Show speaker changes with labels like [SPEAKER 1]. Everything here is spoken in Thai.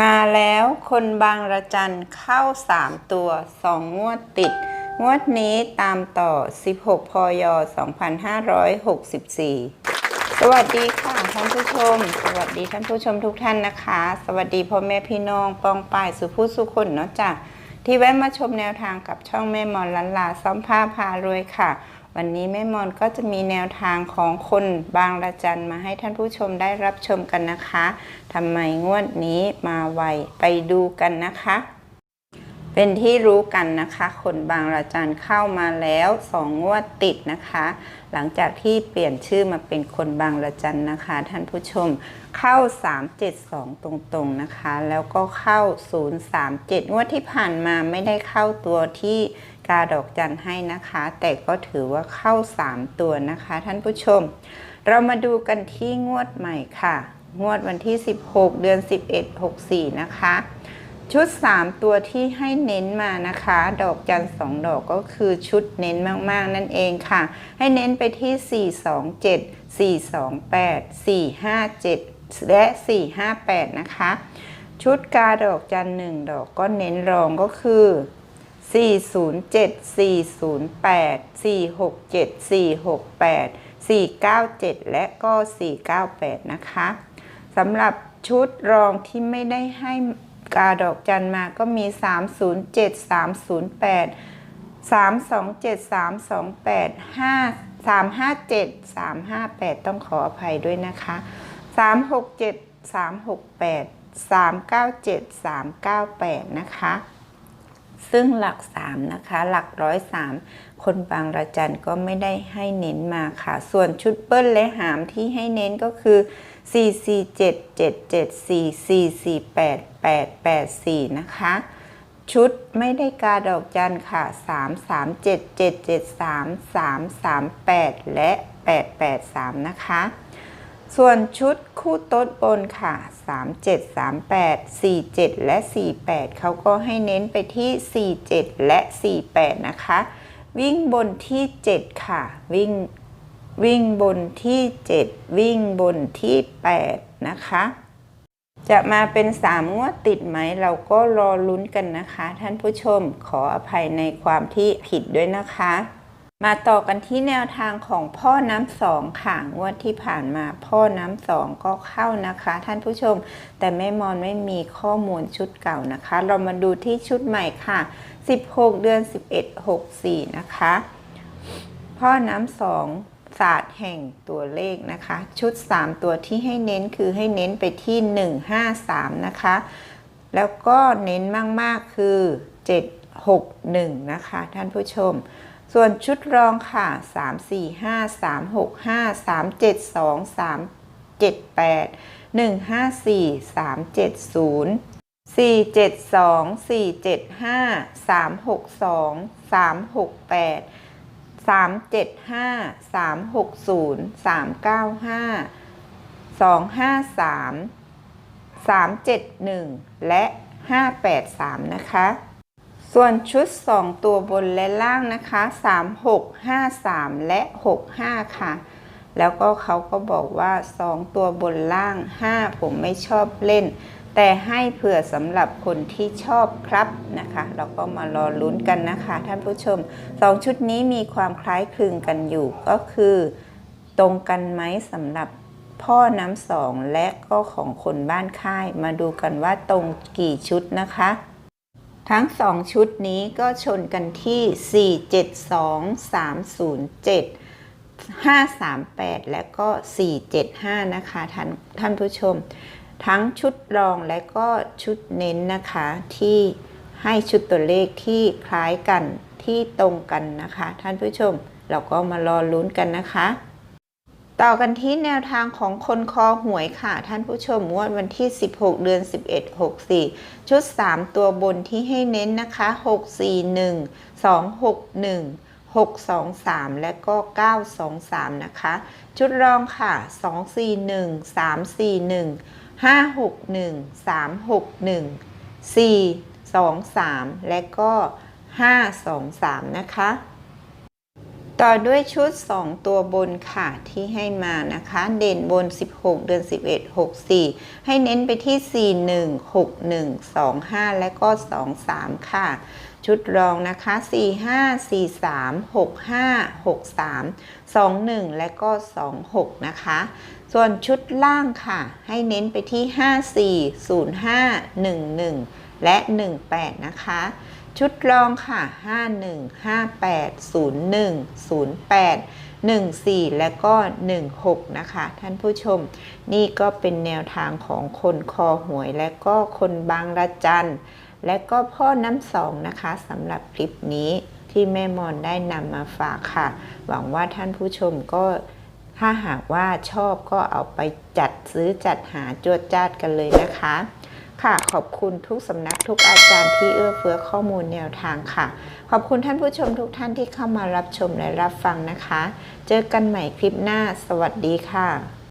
[SPEAKER 1] มาแล้วคนบางระจันเข้า 3 ตัว 2 งวดติด งวดนี้ตามต่อ 16 พย 2564 สวัสดีค่ะท่านผู้ชม สวัสดีท่านผู้ชมทุกท่านนะคะ สวัสดีพ่อแม่พี่น้องปองป่ายสุผู้สุคนเนาะจ้ะ ที่แวะมาชมแนวทางกับช่องแม่มอนลันลาซ้อมผ้าพารวยค่ะ วันนี้แม่มอนก็จะมีแนวทางของคนบางระจันมาให้ท่านผู้ชมได้รับชมกันนะคะทำไมงวดนี้มาไวไปดูกันนะคะ เป็นที่รู้กันนะคะ คนบางระจันเข้ามาแล้วสองงวดติดนะคะ หลังจากที่เปลี่ยนชื่อมาเป็นคนบางระจันนะคะ ท่านผู้ชมเข้า 372 ตรงๆนะคะ แล้วก็เข้า 037 งวดที่ผ่านมาไม่ได้เข้าตัวที่กาดอกจันให้นะคะ แต่ก็ถือว่าเข้า 3 ตัวนะคะ ท่านผู้ชม เรามาดูกันที่งวดใหม่ค่ะ งวดวันที่ 16 เดือน 11 64 นะคะ ชุด 3 ตัวที่ให้เน้นมานะคะ ดอกจันสองดอกก็คือชุดเน้นมากๆนั่นเองค่ะ ให้เน้นไปที่ 427 428 457 และ 458 นะคะ ชุดกาดอกจันหนึ่งดอกก็เน้นรองก็คือ 407 408 467 468 497 และก็ 498 นะคะสำหรับชุดรองที่ไม่ได้ให้ กาดอกจันมาก็มี 307 308 327 328 5 357 358 ต้องขออภัยด้วยนะคะ 367 368 397 398 นะคะ ซึ่งหลัก 3 นะคะ หลักร้อยสามคนบางระจันก็ไม่ได้ให้เน้นมาค่ะ ส่วนชุดเปิ้ลและหามที่ให้เน้นก็คือ 4 4 7 7 7 4 4 4 8 8 8 4 นะคะ ชุดไม่ได้กาดอกจันค่ะ 3 3 7 7 7 3 3 3 8 และ 8 8 3 นะคะ ส่วนชุดคู่โต๊ดบนค่ะ 37 38 47 และ 48 เขาก็ให้เน้นไปที่ 47 และ 48 นะคะ วิ่งบนที่ 7 ค่ะ วิ่ง วิ่งบนที่ 7 วิ่งบนที่ 8 นะคะ จะมาเป็น 3 งวดติดไหม เราก็รอลุ้นกันนะคะ ท่านผู้ชมขออภัยในความที่ผิดด้วยนะคะ มาต่อกันที่แนวทางของพ่อน้ำสองค่ะ งวดที่ผ่านมาพ่อน้ำสองก็เข้านะคะ ท่านผู้ชม แต่แม่มอนไม่มีข้อมูลชุดเก่านะคะ เรามาดูที่ชุดใหม่ค่ะ 16 เดือน 11 64 นะคะ พ่อน้ำสอง ศาสตร์แห่งตัวเลขนะคะ ชุด 3 ตัวที่ให้เน้นคือให้เน้นไปที่ 153 นะคะ แล้วก็เน้นมาก ๆ คือ 761 นะคะ ท่านผู้ชม ส่วนชุดรองค่ะ 3 4 5 3 6 5 3 7 2 3 7 8 1 5 4 3 7 0 4 7 2 4 7 5 3 6 2 3 6 8 3 7 5 3 6 0 3 9 5 2 5 3 3 7 1 และ 583 นะคะ ส่วนชุด 2 ตัวบนและล่างนะคะ 3 6 5 3 และ 6 5 ค่ะ แล้วก็เขาก็บอกว่า 2 ตัวบนล่าง 5 ผมไม่ชอบเล่น แต่ให้เผื่อสำหรับคนที่ชอบครับนะคะ เราก็มารอลุ้นกันนะคะ ท่านผู้ชม2ชุดนี้มีความคล้ายคลึงกันอยู่ก็คือ ตรงกันไหมสำหรับพ่อน้ำสองและก็ของคนบ้านค่าย มาดูกันว่าตรงกี่ชุดนะคะ ทั้ง2ชุดนี้ก็ชนกันที่ 472 307 538 และก็ 475 นะคะท่านท่านผู้ชม ทั้งชุดรองและก็ชุดเน้นนะคะ ที่ให้ชุดตัวเลขที่คล้ายกันที่ตรงกันนะคะ ท่านผู้ชมเราก็มารอลุ้นกันนะคะ ต่อกันที่แนวทางของคนคอหวยค่ะ ท่านผู้ชมงวดวันที่ 16 เดือน 11 64 ชุด 3 ตัวบนที่ให้เน้นนะคะ 641 261 623 และก็ 923 นะคะ ชุดรองค่ะ 241 341 561 361 423 และก็ 523 นะคะ ต่อด้วยชุด 2 ตัวบนค่ะที่ให้มานะคะ เด่นบน 16 เดือน 11 64 ให้เน้นไปที่ 41 61 25 และก็ 23 ค่ะ ชุดรองนะคะ 45 43 65 63 21 และก็ 26 นะคะ ส่วนชุดล่างค่ะ ให้เน้นไปที่ 54 05 11 และ 18 นะคะ ชุดรองค่ะ 51 58 01 08 14 และก็ 16 นะคะ ท่านผู้ชม นี่ก็เป็นแนวทางของคนคอหวย และก็คนบางระจัน และก็พ่อน้ำสองนะคะสำหรับคลิปนี้ที่แม่มอนได้นำมาฝากค่ะ หวังว่าท่านผู้ชมก็ถ้าหากว่าชอบก็เอาไปจัดซื้อจัดหาจวดจ้าดกันเลยนะคะ ค่ะ ขอบคุณทุกสำนักทุกอาจารย์ที่เอื้อเฟื้อข้อมูลแนวทางค่ะ ขอบคุณท่านผู้ชมทุกท่านที่เข้ามารับชมและรับฟังนะคะ เจอกันใหม่คลิปหน้า สวัสดีค่ะ